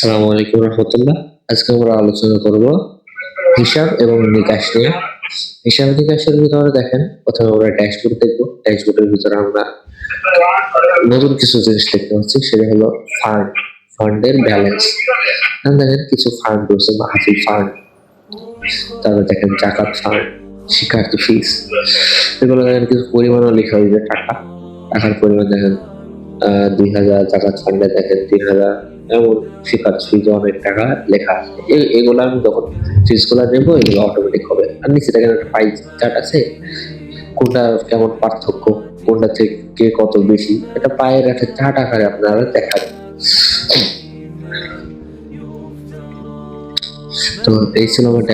আসসালামু আলাইকুম রহমতুল্লাহ। আজকে আমরা আলোচনা করব হিসাব এবং নিকাশ নিয়ে। হিসাব নিকাশের ভিতরে দেখেন, প্রথমে আমরা ড্যাশবোর্ড দেখব। ড্যাশবোর্ডের ভিতরে আমরা নতুন কিছু জিনিস দেখতে পাচ্ছি, সেটা হলো ফান্ড ফান্ডের ব্যালেন্স দেখেন, কিছু ফান্ড রয়েছে মাহফিল ফান্ড তারপরে দেখেন, জাকাত ফান্ড শিক্ষার্থী ফিস এগুলো দেখেন, কিছু পরিমাণও লেখা হয়েছে, টাকা। টাকার পরিমাণ দেখেন দুই হাজার জাকাত ফান্ডে দেখেন তিন হাজার এমন শিক্ষার্থী ফিজ অনেক টাকা লেখা আছে। এগুলো আমি যখন ফিজগুলো নেব, এগুলো অটোমেটিক হবে। আর নিচে দেখেন একটা পাই চার্ট আছে। কোনটা কেমন পার্থক্য, কোনটা থেকে কত বেশি, এটা পায়ের একটা চার্ট আকারে আপনারা দেখাবেন। তো এই ছিল আমার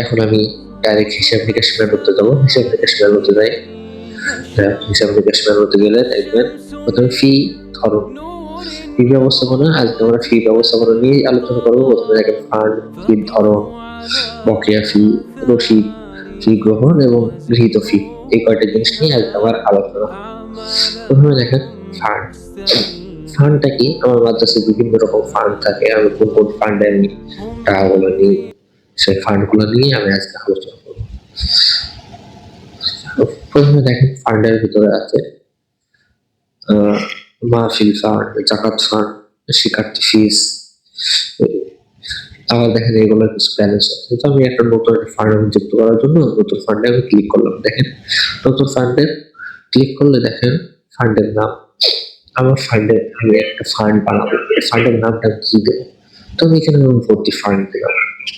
এখন আমি ডাইরেক্ট হিসাব নিকাশ মেনুতে যাব হিসাব নিকাশ মেনুতে যাই হিসাব নিকাশ মেনুতে গেলে দেখবেন প্রথমে ফি ধরন ফি ব্যবস্থাপনা আজকে আমরা ফি ব্যবস্থাপনা নিয়ে আলোচনা করব প্রথমে দেখেন ফান্ড ফি ধরন বকেয়া ফি রসিদ ফি গ্রহণ এবং গৃহীত ফি এই কয়টা জিনিস নিয়ে আজকে আমার আলোচনা। প্রথমে দেখেন ফান্ড ফান্ডটা কি? আমার মাদ্রাসায় বিভিন্ন রকম ফান্ড থাকে, আমি কোন কোন ফান্ডে আমি টাকাগুলো নিই, সেই ফান্ডগুলো নিয়ে আমি আজকে আলোচনা করব। প্রথমে দেখেন ফান্ডের ভিতরে আছে মাহফিল ফান্ড জাকাত ফান্ড শিক্ষার্থী, ফিস আবার দেখেন এগুলোর কিছু ব্যালেন্স আছে। তো আমি একটা নতুন একটা ফান্ড যুক্ত করার জন্য নতুন ফান্ডে আমি ক্লিক করলাম। দেখেন, নতুন ফান্ডে ক্লিক করলে দেখেন ফান্ডের নাম, আমার ফান্ডে আমি একটা ফান্ড বানাবো। ফান্ডের নামটা কি দেবো? তো আমি এখানে ভর্তি ফান্ড দিলাম।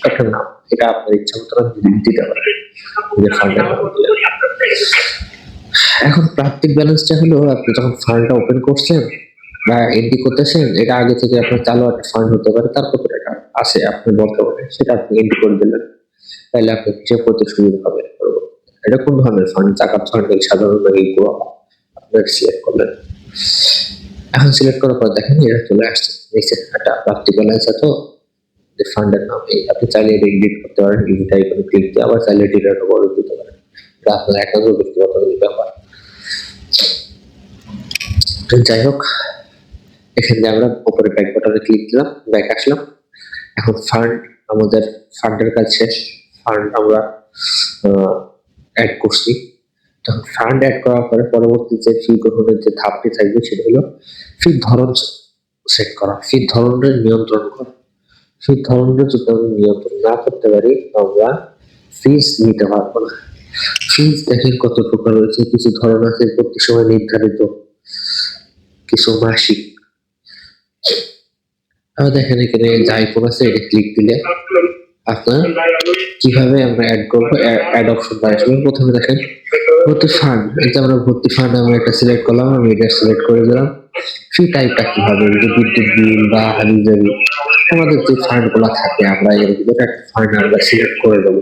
একটা নাম, এটা আপনার ইচ্ছা মতো দিতে পারেন। ফান্ডের নাম। এখন প্রাপ্তিক ব্যালেন্সটা হলো আপনি যখন ফান্ডটা ওপেন করছেন বা এন্ট্রি করতেছেন, এটা আগে থেকে আপনার চালু একটা ফান্ড হতে পারে, তার কত টাকা আছে আপনি বলতে পারেন সেটা আপনি এন্ট্রি করে দিলেন, তাহলে আপনি হিসেব করতে সুবিধা হবে এটা কোন ধরনের ফান্ড জাকাত ফান্ড সাধারণ এইগুলো আপনার সিলেক্ট করলেন। এখন সিলেক্ট করার পর দেখেন এটা চলে আসছে। নিচে একটা প্রাপ্তি ব্যালেন্স আছে, যে ফান্ডের নাম এই। আপনি চাইলে এটা এডিট করতে পারেন এডিট আইকনে ক্লিক দিয়ে আবার চাইলে ডিলেট করে দিতে পারেন। এটা আপনার একান্ত ব্যক্তিগত যাই হোক, এখানে আমরা উপরে ব্যাক বাটনে ক্লিক দিলাম ব্যাক আসলাম। এখন ফান্ড আমাদের ফান্ডের কাজ শেষ। ফান্ড আমরা অ্যাড করছি। তখন ফান্ড অ্যাড করার পরে পরবর্তী যে ফি গ্রহণের যে ধাপটি থাকবে সেটা হলো ফি ধরন সেট করা। ফি ধরনের নিয়ন্ত্রণ করা। ফি ধরনের যদি আমরা নিয়ন্ত্রণ না করতে পারি, আমরা ফিস নিতে পারব না। ফিস দেখেন কত প্রকার রয়েছে, কিছু ধরন আছে প্রতি সময় নির্ধারিত। কিছু মাসিক। দেখেন এখানে যে আইকন আছে, এটা ক্লিক দিলে আপনার কীভাবে আমরা অ্যাড করব অ্যাড অপশনটা আসবে প্রথমে দেখেন, ভর্তি ফান্ড এই যে আমরা ভর্তি ফান্ড আমরা একটা সিলেক্ট করলাম, আমি এটা সিলেক্ট করে দিলাম। ফি টাইপটা কি হবে যে বিদ্যুৎ বিল বা হাবিজাবি আমাদের যে ফান্ডগুলো থাকে, আমরা এর ভিতরে একটা ফান্ড আমরা সিলেক্ট করে দেবো।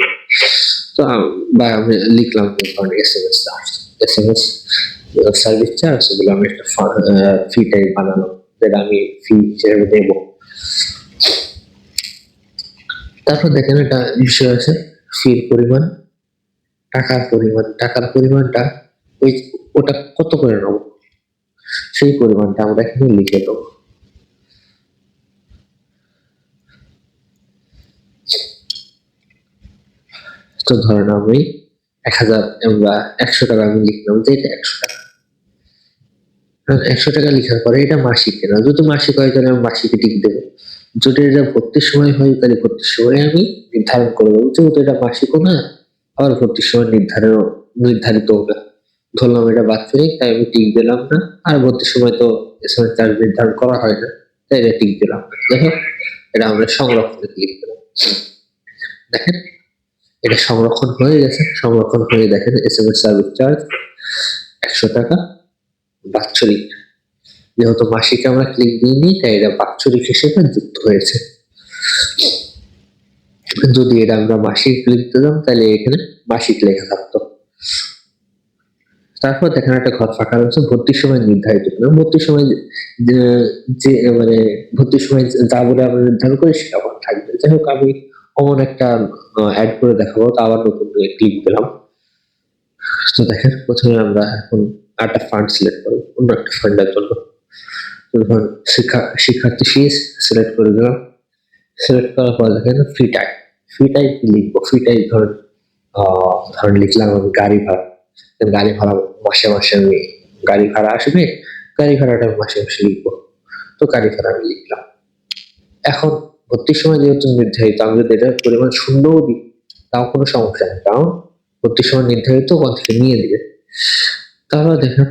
তো বা আমি লিখলাম S M S S M S service charge এগুলো আমি একটা ফি টাইপ বানালাম যেটা আমি ফি হিসেবে দেবো। তারপর দেখেন একটা বিষয় আছে ফির পরিমাণ, টাকার পরিমাণ, টাকার পরিমাণটা, ওই ওটা কত করে নেব? সেই পরিমাণটা আমরা এখানে লিখে দেবো তো ধরেন আমি এক হাজার বা একশো টাকা আমি লিখলাম যে এটা একশো টাকা একশো টাকা লেখার পরে এটা মাসিক কেনা? যদি মাসিক হয় তাহলে আমি মাসিকে টিক দেবো। যদি এটা ভর্তির সময় হয় তাহলে ভর্তির সময় আমি নির্ধারণ করে দেবো। যেহেতু এটা মাসিকও না, আবার ভর্তির সময় নির্ধারণ, নির্ধারিত না ধরলাম এটা বাৎসরিক তাই আমি টিক দিলাম না। আর ভর্তির সময় তো এসএমএস চার্জ নির্ধারণ করা হয় না, তাই এটা টিক দিলাম না। হোক এটা আমরা সংরক্ষণে ক্লিক দিলাম। দেখেন, এটা সংরক্ষণ হয়ে গেছে। সংরক্ষণ হয়ে দেখেন S M SMS service charge একশো টাকা। বাৎসরিক। যেহেতু মাসিক আমরা ক্লিক দিইনি তাই এটা বাৎসরিক হিসেবে যুক্ত হয়েছে। যদি এটা আমরা মাসিক ক্লিক দিতাম তাহলে এখানে মাসিক লেখা থাকতো। তারপর দেখেন একটা ঘর ফাঁকা রয়েছে ভর্তির সময় নির্ধারিত ভর্তির সময়, যে- মানে ভর্তির সময় যা বলে আমরা নির্ধারণ করি, সেটা আবার থাকবে। যাই হোক, আমি অমন একটা অ্যাড করে দেখাবো, তো আবার নতুন ক্লিক দিলাম। তো দেখেন, প্রথমে আমরা এখন একটা ফান্ড সিলেক্ট করব অন্য একটা ফান্ডের জন্য। ধরুন শিক্ষা, শিক্ষার্থী ফিস সিলেক্ট করে দিলাম। সিলেক্ট করার পর দেখেন ফ্রি টাইম ফ্রি টাইম কি লিখব? ফ্রি টাইম ধরেন ধরেন লিখলাম আমি গাড়ি ভাড়া। গাড়ি ভাড়া মাসে মাসে আমি গাড়ি ভাড়া আসবে, গাড়ি ভাড়াটা মাসে মাসে লিখব। তো গাড়ি ভাড়া আমি লিখলাম। এখন ভর্তির সময় যেহেতু নির্ধারিত, আমি যদি এটার পরিমাণ শূন্যও দিই, তাও কোনো সমস্যা নেই। কারণ ভর্তির সময় নির্ধারিত, ওখান থেকে নিয়ে দিবে তারপর দেখেন,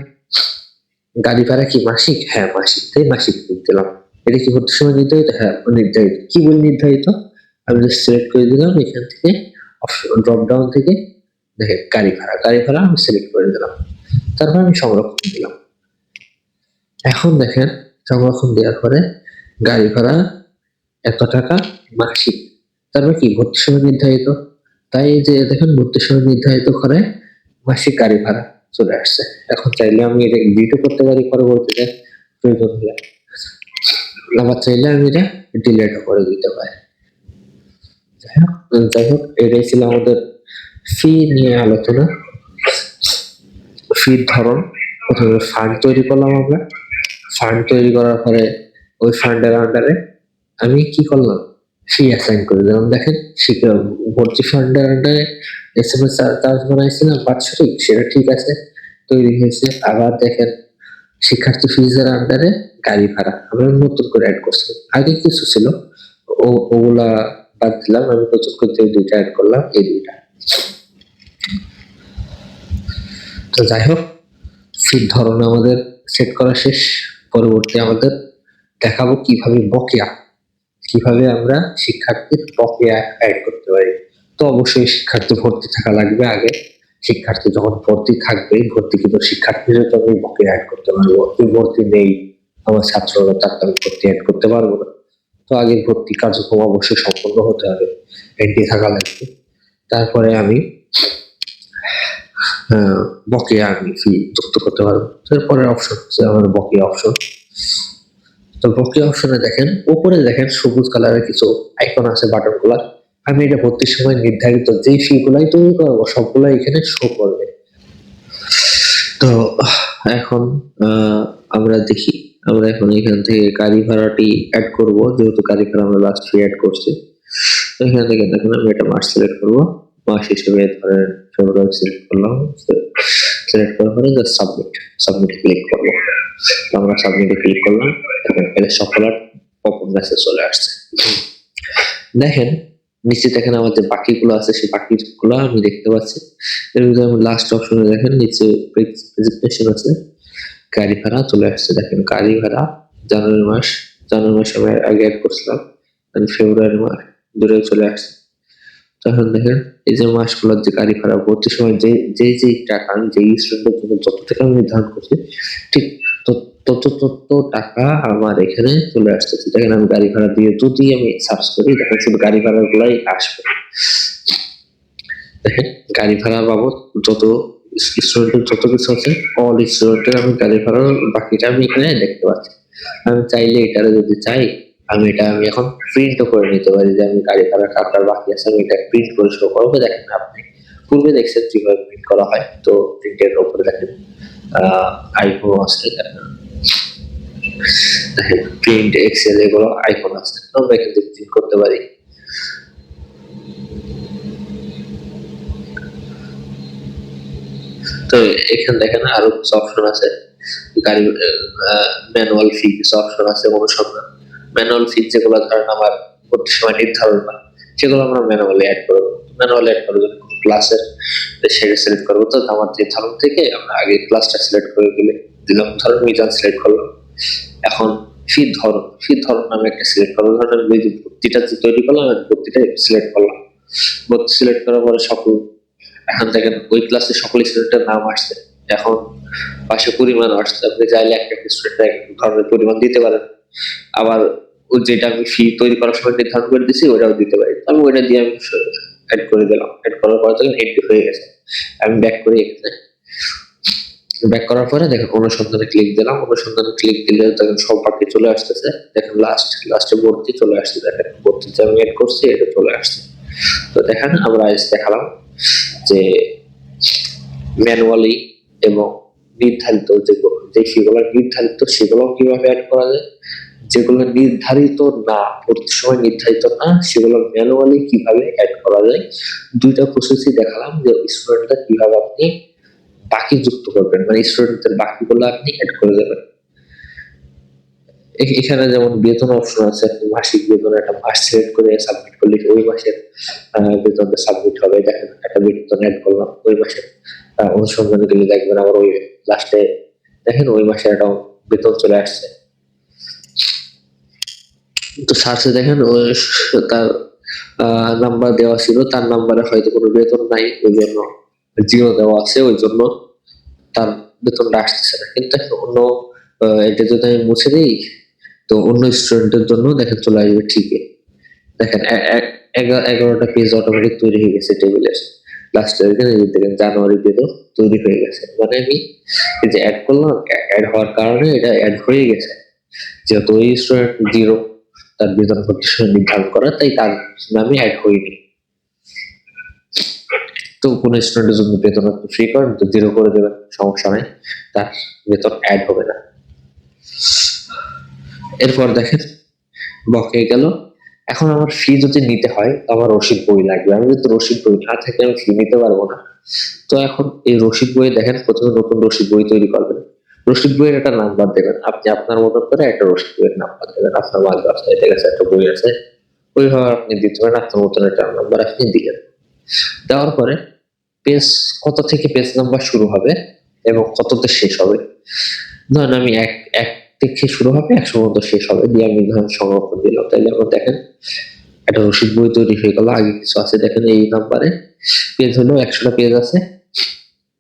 গাড়ি ভাড়া কি মাসিক? হ্যাঁ মাসিক তাই মাসিক দিলাম এটা কি ভর্তির সময় নির্ধারিত? হ্যাঁ নির্ধারিত। কি বলে নির্ধারিত? আমি জাস্ট সিলেক্ট করে দিলাম, এখান থেকে অপশন ড্রপ ডাউন থেকে দেখেন, গাড়ি ভাড়া গাড়ি ভাড়া আমি সিলেক্ট করে দিলাম। তারপর আমি সংরক্ষণ দিলাম। এখন দেখেন, সংরক্ষণ দেওয়ার পরে গাড়ি ভাড়া এত টাকা মাসিক। তারপর কি ভর্তির সময় নির্ধারিত? তাই যে দেখেন ভর্তির সময় নির্ধারিত করে মাসিক গাড়ি ভাড়া। চলে আসছে। এখন চাইলে আমি এটা এডিটও করতে পারি পরবর্তীতে। প্রয়োজন হলে আবার চাইলে আমি এটা ডিলেটও করে দিতে পারি। যাই হোক এটাই ছিল আমাদের ফি নিয়ে আলোচনা। ফির ধরন, প্রথমে ফান্ড তৈরি করলাম আমরা। ফান্ড তৈরি করার পরে ওই ফান্ডের আন্ডারে আমি কি করলাম? ফি অ্যাসাইন করে। দিলাম দেখেন ভর্তি ফান্ডের এস এম এস চার্জ বানাইছিলাম বাৎসরিক সেটা ঠিক আছে, তৈরি হয়েছে। আবার দেখেন, শিক্ষার্থী ফিজের আন্ডারে গাড়ি ভাড়া। আমরা নতুন করে অ্যাড করছি। আগে কিছু ছিল ওগুলা বাদ দিলাম, আমি নতুন করে দুইটা অ্যাড করলাম, এই দুইটা। তো যাই হোক ফির ধরন আমাদের সেট করা শেষ। পরবর্তী আমাদের দেখাবো কীভাবে বকেয়া কীভাবে আমরা শিক্ষার্থীর বকেয়া অ্যাড করতে পারি? তো অবশ্যই শিক্ষার্থী ভর্তি থাকা লাগবে আগে। শিক্ষার্থী যখন ভর্তি থাকবে ভর্তিকৃত শিক্ষার্থীদের তো আমি বকেয়া অ্যাড করতে পারব। কি ভর্তি নেই, আমার ছাত্ররা তার আমি ভর্তি অ্যাড করতে পারব না। তো আগে ভর্তি কার্যক্রম অবশ্যই সম্পন্ন হতে হবে এন্ট্রি থাকা লাগবে। তারপরে আমি বকেয়া আমি ফি যুক্ত করতে পারব। তারপরে অপশন হচ্ছে আমার বকেয়া অপশন তো বকেয়া অপশনে দেখেন। উপরে দেখেন সবুজ কালারের কিছু আইকন আছে বাটনগুলা আমি এটা ভর্তির সময় নির্ধারিত যেই ফি গুলাই তৈরি করব, সবগুলাই এখানে শো করবে। তো, এখন আমরা দেখি। আমরা এখন এখান থেকে গাড়ি ভাড়াটি অ্যাড করব, যেহেতু গাড়ি ভাড়া আমরা লাস্ট ফি অ্যাড করছি। তো এখান থেকে দেখেন আমি এটা মাস সিলেক্ট করব। মাস হিসেবে ধরেন ফেব্রুয়ারি সিলেক্ট করলাম। সিলেক্ট করার পরে সাবমিট সাবমিট ক্লিক করব। তো আমরা সাবমিটে ক্লিক করলাম এখন এখানে সফল পপন মেসেজ চলে আসছে। দেখেন নিচে দেখেন আমার যে বাকিগুলো আছে, সেই বাকিগুলো আমি দেখতে পাচ্ছি। এর ভিতরে লাস্ট অপশনে দেখেন, নিচে প্রেজেন্টেশন আছে, গাড়ি ভাড়া চলে আসছে। দেখেন, গাড়ি ভাড়া জানুয়ারি মাস, জানুয়ারি মাসে আমি আগে অ্যাড করছিলাম ফেব্রুয়ারি মাস দূরে চলে আসছে। তখন দেখেন, এই যে মাসগুলোর যে গাড়ি ভাড়া ভর্তির সময় যে যে যে টাকা আমি, যে স্টুডেন্টের জন্য যত টাকা আমি নির্ধারণ করছি, ঠিক তত টাকা আমার এখানে চলে আসতেছে দেখেন আমি গাড়ি ভাড়া দিয়ে যদি আমি সার্চ করি দেখেন শুধু গাড়ি ভাড়া গুলাই আসবে। দেখেন, গাড়ি ভাড়া বাবদ যত স্টুডেন্টের যত কিছু আছে অল স্টুডেন্টের আমি গাড়ি ভাড়ার বাকিটা আমি এখানে দেখতে পাচ্ছি। আমি চাইলে এটারে যদি চাই, আমি এটা আমি এখন প্রিন্টও করে নিতে পারি যে আমি গাড়ি ভাড়া টাকার বাকি আছে, আমি এটা প্রিন্ট করে শো করব। দেখেন আপনি পূর্বে দেখছেন কীভাবে প্রিন্ট করা হয়। তো প্রিন্টের উপরে দেখেন দেখেন দেখেন। প্রিন্ট এক্সেল এগুলো আইকন আছে। আমরা থেকে প্রিন্ট করতে পারি। তো এখানে দেখেন আরও কিছু অপশন আছে। গাড়ি ম্যানুয়াল ফি কিছু অপশন আছে অনুসন্ধান। ম্যানুয়াল ফি যেগুলো ধরেন আমার ভর্তির সময় নির্ধারণ না সেগুলো আমরা ম্যানুয়ালি অ্যাড করব। ম্যানুয়ালি অ্যাড করব ক্লাসের সেটা সিলেক্ট করব। তো আমার নির্ধারণ থেকে আমরা আগে ক্লাসটা সিলেক্ট করে দিলে, দিলাম। ধরেন মিজান সিলেক্ট করলাম। এখন ফি ধরন ফি ধরন আমি একটা সিলেক্ট করব ধরেন আমি ওই যে ভর্তিটা তৈরি করলাম, আমি ভর্তিটা সিলেক্ট করলাম। ভর্তি সিলেক্ট করার পরে সকল, এখন দেখেন ওই ক্লাসে সকল স্টুডেন্টের নাম আসছে। এখন পাশে পরিমাণ আসছে। আপনি চাইলে একটা একটা স্টুডেন্ট এক ধরনের পরিমাণ দিতে পারেন। আবার ওই যেটা আমি ফি তৈরি করার সময় নির্ধারণ করে দিছি ওটাও দিতে পারি। আমি ওইটা দিয়ে আমি অ্যাড করে দিলাম। অ্যাড করার পরে দেখেন এন্ট্রি হয়ে গেছে। আমি ব্যাক করে এখানে। ব্যাক করার পরে দেখেন অনুসন্ধানে ক্লিক দিলাম অনুসন্ধানে ক্লিক দিলে দেখেন সব বাকি চলে আসতেছে। দেখেন লাস্ট লাস্টে ভর্তি চলে আসছে, দেখেন ভর্তিতে আমি এড করছি, এটা চলে আসছে। তো দেখেন আমরা আজ দেখালাম যে ম্যানুয়ালি এবং নির্ধারিত যেগুলো যে সেগুলো, নির্ধারিত সেগুলো কীভাবে অ্যাড করা যায়, যেগুলো নির্ধারিত না, ভর্তির সময় নির্ধারিত না, সেগুলো ম্যানুয়ালি কীভাবে অ্যাড করা যায়, দুইটা প্রসেসই দেখালাম যে স্টুডেন্টটা কীভাবে আপনি বাকি যুক্ত করবেন। মানে স্টুডেন্টদের বাকিগুলো আপনি অ্যাড করে দেবেন। এখানে যেমন বেতন অপশন আছে মাসিক বেতন একটা মাস সিলেক্ট করে সাবমিট করলে ওই মাসের বেতনটা সাবমিট হবে? দেখেন, একটা বেতন অ্যাড করলাম, ওই মাসের অনুসন্ধানে গেলে দেখবেন আবার ওই লাস্টে দেখেন ওই মাসে একটা বেতন চলে আসছে। তো সার্চে দেখেন, ওই তার নাম্বার দেওয়া ছিল, তার নাম্বারে হয়তো কোনো বেতন নাই, ওই জন্য জিরো দেওয়া আছে, ওই জন্য তার বেতনটা আসতেছে না। কিন্তু অন্য এটা যদি আমি মুছে দিই, তো অন্য স্টুডেন্টের জন্য দেখেন চলে আসবে ঠিকই। দেখেন এগারোটা পেজ অটোমেটিক তৈরি হয়ে গেছে টেবিলের লাস্টে দেখেন জানুয়ারি বেতন তৈরি হয়ে গেছে। মানে আমি এই যে অ্যাড করলাম অ্যাড হওয়ার কারণে এটা অ্যাড হয়ে গেছে। যেহেতু ওই স্টুডেন্ট জিরো তার বেতন প্রতিষ্ঠান নির্ধারণ করা, তাই তার নামে অ্যাড হয়নি। তো কোন স্টুডেন্টের জন্য বেতন আপনি ফ্রি করেন, তো জিরো করে দেবেন, সমস্যা নাই। তার বেতন অ্যাড হবে না। এরপর দেখেন বকে গেল। এখন আমার ফি যদি নিতে হয়, তো আমার রসিদ বই লাগবে। আমি যদি রসিদ বই না থাকে, আমি ফি নিতে পারব না। তো এখন এই রসিদ বই দেখেন, প্রথমে নতুন রসিদ বই তৈরি করবেন। রসিদ বইয়ের একটা নাম্বার দেবেন। আপনি আপনার মতন করে একটা রসিদ বইয়ের নাম্বার দেবেন। আপনার ঠিক আছে, একটা বই আছে। ওইভাবে আপনি দিতে পারেন, আপনার মতন একটা নাম্বার আপনি দিলেন। দেওয়ার পরে পেজ কত থেকে পেজ নাম্বার শুরু হবে এবং কততে শেষ হবে? ধরেন আমি এক এক থেকে শুরু হবে একশো পর্যন্ত শেষ হবে। দিয়ে আমি ধরেন সংরক্ষণ দিলাম। তাইলে এখন দেখেন একটা রসিদ বই তৈরি হয়ে গেল। আগে কিছু আছে দেখেন এই নাম্বারে পেজ হলো একশোটা পেজ আছে।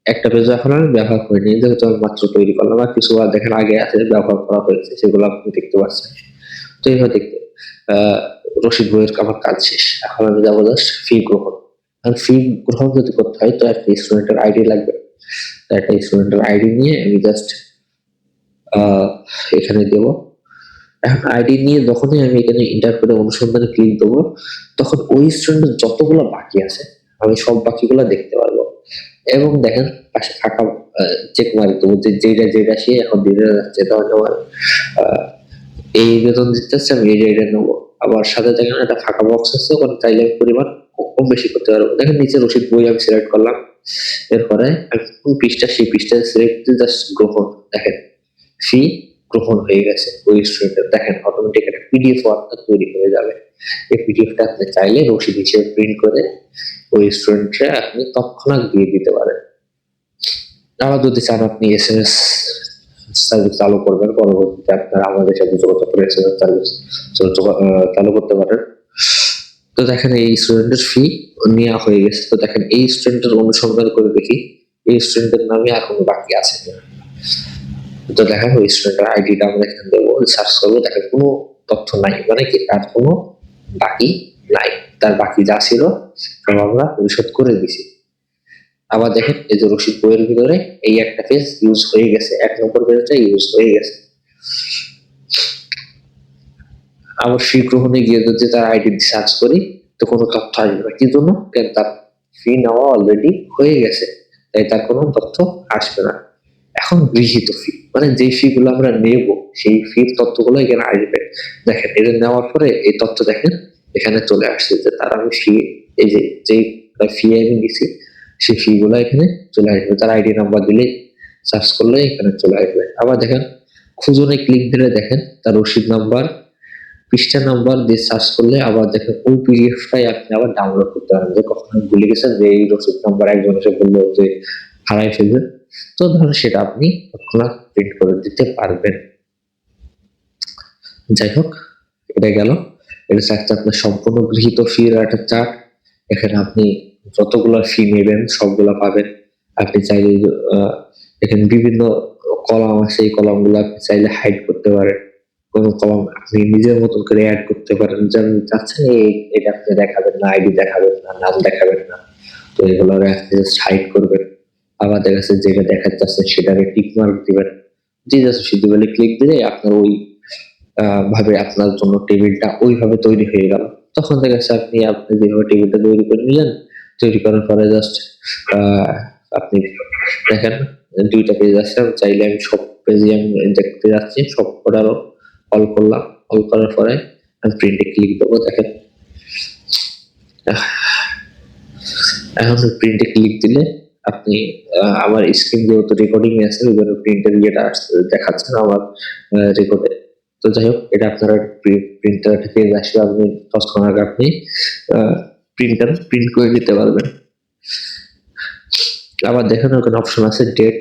একটা পেজ এখন আমি ব্যবহার করিনি যেহেতু আমি মাত্র তৈরি করলাম। আর কিছু আর দেখেন আগে আছে ব্যবহার করা হয়েছে সেগুলো আপনি দেখতে পাচ্ছেন। তো এইভাবে দেখতে আহ, রসিদ বইয়ের আমার কাজ শেষ। এখন আমি যাব জাস্ট ফি গ্রহণ। আর ফি গ্রহণ যদি করতে হয় তো একটা স্টুডেন্টের আইডি লাগবে। একটা স্টুডেন্টের আইডি নিয়ে আমি জাস্ট এখানে দেব। এখন আইডি নিয়ে যখনই আমি এখানে ইন্টার অনুসন্ধানে ক্লিক দেবো, তখন ওই স্টুডেন্টের যতগুলো বাকি আছে, আমি সব বাকিগুলো দেখতে পারব। এবং দেখেন, পাশে ফাঁকা চেক মারি দেবো যে যেটা যেটা সে এখন দিতে যাচ্ছে ধরেন আমার এই বেতন দিতে আমি এই এটা নেব। আবার সাথে দেখেন একটা ফাঁকা বক্স আছে, ওখানে চাইলে পরিমাণ কম বেশি করতে পারব। দেখেন নিচে রসিদ বই আমি সিলেক্ট করলাম। এরপরে কোন পৃষ্ঠা, সেই পৃষ্ঠা সিলেক্ট জাস্ট গ্রহণ। দেখেন ফি গ্রহণ হয়ে গেছে ওই স্টুডেন্টের দেখেন অটোমেটিক একটা পিডিএফ ওয়ার্কটা তৈরি হয়ে যাবে। এই পিডিএফটা আপনি চাইলে রসিদ হিসেবে প্রিন্ট করে ওই স্টুডেন্টে আপনি তৎক্ষণাৎ দিয়ে দিতে পারেন। আবার যদি চান আপনি এস এম এস সার্ভিস চালু করবেন। পরবর্তীতে আপনারা আমাদের সাথে যোগাযোগ করে এস সার্ভিস চালু করতে পারেন। তো দেখেন এই স্টুডেন্টের ফি নেওয়া হয়ে গেছে। তো দেখেন এই স্টুডেন্টের অনুসন্ধান করে দেখি। এই স্টুডেন্টের নামে আর কোনো বাকি আছে তো দেখেন ওই স্টুডেন্টের আইডিটা আমরা এখানে দেবো সার্চ করব। দেখেন কোনো তথ্য নাই। মানে কি? তার কোনো বাকি নাই। তার বাকি যা ছিল আমরা পরিশোধ করে দিছি। আবার দেখেন, এই যে রসিদ বইয়ের ভিতরে এই একটা পেজ ইউজ হয়ে গেছে, এক নম্বর পেজটা ইউজ হয়ে গেছে। আবার ফি গ্রহণে গিয়ে যদি তার আইডি সার্চ করি, তো কোনো তথ্য আসবে না। কি জন্য? কেন তার ফি নেওয়া অলরেডি হয়ে গেছে, তাই তার কোনো তথ্য আসবে না। এখন গৃহীত ফি মানে যে ফি গুলো আমরা নেব, সেই ফির তথ্যগুলো এখানে আসবে। দেখেন এটা নেওয়ার পরে এই তথ্য দেখেন, এখানে চলে আসছে যে তার আমি ফি এই যে, যেই ফি আমি দিছি সেই ফি গুলো এখানে চলে আসবে। তার আইডি নাম্বার দিলে সার্চ করলে এখানে চলে আসবে। আবার দেখেন, খুঁজনে ক্লিক দিলে দেখেন, তার রসিদ নাম্বার পৃষ্ঠা নাম্বার দিয়ে সার্চ করলে আবার দেখেন ওই পিডিএফটাই আপনি আবার ডাউনলোড করতে পারেন যে কখনো ভুলে গেছেন যে এই রসিদ নাম্বার একজন এসে বলল যে হারাই ফেলবেন তো ধরুন সেটা আপনি তৎক্ষণাৎ প্রিন্ট করে দিতে পারবেন। যাই হোক, এটা গেল। এটা থাকছে আপনার সম্পূর্ণ গৃহীত ফির একটা চার্ট এখানে আপনি যতগুলো ফি নেবেন, সবগুলা পাবেন। আপনি চাইলে এখানে বিভিন্ন কলাম আছে এই কলামগুলো আপনি চাইলে হাইড করতে পারেন। কোনো কলাম আপনি নিজের মতন করে অ্যাড করতে পারেন। যেমন চাচ্ছেন এটা আপনি দেখাবেন না আইডি দেখাবেন না, নাম দেখাবেন না। তো এগুলো আপনি হাইড করবেন। দেখা যাচ্ছে যেটা দেখাতে চাচ্ছেন, সেটাকে টিক মার্ক দিবেন। যে জাস্ট সিদ্ধবেলে ক্লিক দিলে আপনার ওই ভাবে আপনার জন্য টেবিলটা ওইভাবে তৈরি হয়ে গেল। তখন দেখা যাচ্ছে আপনি আপনি যেভাবে টেবিলটা তৈরি করে নিলেন তৈরি করার পরে জাস্ট আপনি দেখেন, দুইটা পেজ আছে চাইলে আমি সব পেজে আমি দেখতে যাচ্ছি সব কটারও কল করলাম অল করার পরে আমি প্রিন্টে ক্লিক দেবো দেখেন। এখন প্রিন্টে ক্লিক দিলে আপনি আমার স্ক্রিন যেহেতু রেকর্ডিং আছে ওই জন্য প্রিন্টের ইয়েটা দেখাচ্ছে না আমার রেকর্ডে তো যাই হোক, এটা আপনারা প্রিন্টার থেকে আসবে আপনি তৎক্ষণ আগে আপনি প্রিন্টার প্রিন্ট করে নিতে পারবেন। আবার দেখেন ওখানে অপশন আছে ডেট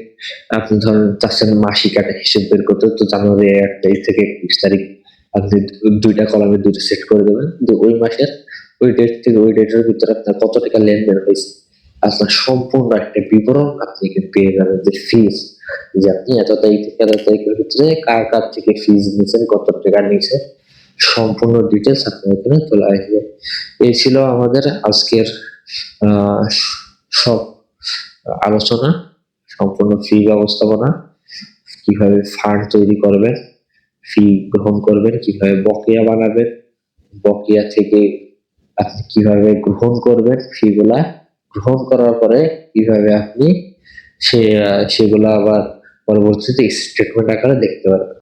আপনি ধরেন চাচ্ছেন মাসিক একটা হিসেব বের করতে, তো জানুয়ারি এক তারিখ থেকে একত্রিশ তারিখ আপনি দুইটা কলামে দুইটা সেট করে দেবেন। ওই মাসের, ওই ডেট থেকে ওই ডেটের ভিতরে আপনার কত টাকা লেনদেন হয়েছে, আপনার সম্পূর্ণ একটা বিবরণ আপনি পেয়ে যাবেন যে ফিজ যে আপনি এত তারিখ থেকে এত তারিখের ভিতরে কার কার থেকে ফিজ নিয়েছেন, কত টাকা নিয়েছে সম্পূর্ণ ডিটেলস আপনার এখানে চলে আসবে এই ছিল আমাদের আজকের সব আলোচনা, সম্পূর্ণ ফি ব্যবস্থাপনা, কীভাবে ফান্ড তৈরি করবেন ফি গ্রহণ করবেন, কীভাবে বকেয়া বানাবেন, বকেয়া থেকে আপনি কীভাবে গ্রহণ করবেন ফিগুলা গ্রহণ করার পরে কীভাবে আপনি সে সেগুলা আবার পরবর্তীতে স্টেটমেন্ট আকারে দেখতে পারবেন।